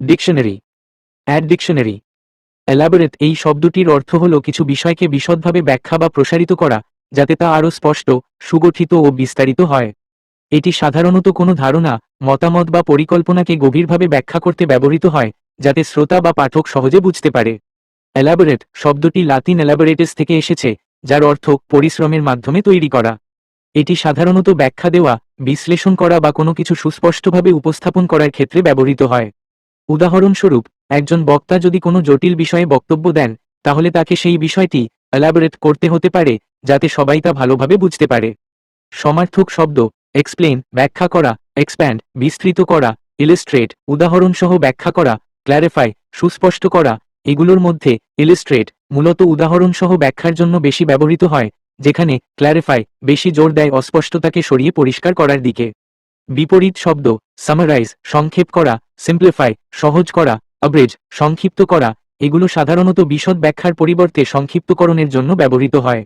Dictionary add dictionary elaborate এই শব্দটির অর্থ হল কিছু বিষয়কে বিশদভাবে ব্যাখ্যা বা প্রসারিত করা, যাতে তা আরও স্পষ্ট, সুগঠিত ও বিস্তারিত হয়। এটি সাধারণত কোনো ধারণা, মতামত বা পরিকল্পনাকে গভীরভাবে ব্যাখ্যা করতে ব্যবহৃত হয়, যাতে শ্রোতা বা পাঠক সহজে বুঝতে পারে। এলাবোরেট শব্দটি লাতিন এলাবোরেটেস থেকে এসেছে, যার অর্থ পরিশ্রমের মাধ্যমে তৈরি করা। এটি সাধারণত ব্যাখ্যা দেওয়া, বিশ্লেষণ করা বা কোনো কিছু সুস্পষ্টভাবে উপস্থাপন করার ক্ষেত্রে ব্যবহৃত হয়। উদাহরণস্বরূপ, একজন বক্তা যদি কোনো জটিল বিষয়ে বক্তব্য দেন, তাহলে তাকে সেই বিষয়টি এলাবোরেট করতে হতে পারে, যাতে সবাই তা ভালোভাবে বুঝতে পারে। সমার্থক শব্দ এক্সপ্লেন ব্যাখ্যা করা এক্সপ্যান্ড বিস্তৃত করা ইলিস্ট্রেট উদাহরণসহ ব্যাখ্যা করা ক্ল্যারিফাই সুস্পষ্ট করা, এগুলোর মধ্যে ইলিস্ট্রেট মূলত উদাহরণসহ ব্যাখ্যার জন্য বেশি ব্যবহৃত হয়, যেখানে ক্ল্যারিফাই বেশি জোর দেয় অস্পষ্টতাকে সরিয়ে পরিষ্কার করার দিকে। বিপরীত শব্দ সামারাইজ সংক্ষেপ করা সিম্পলিফাই সহজ করা অব্রেজ সংক্ষিপ্ত করা, এগুলো সাধারণত বিশদ ব্যাখ্যার পরিবর্তে সংক্ষিপ্তকরণের জন্য ব্যবহৃত হয়।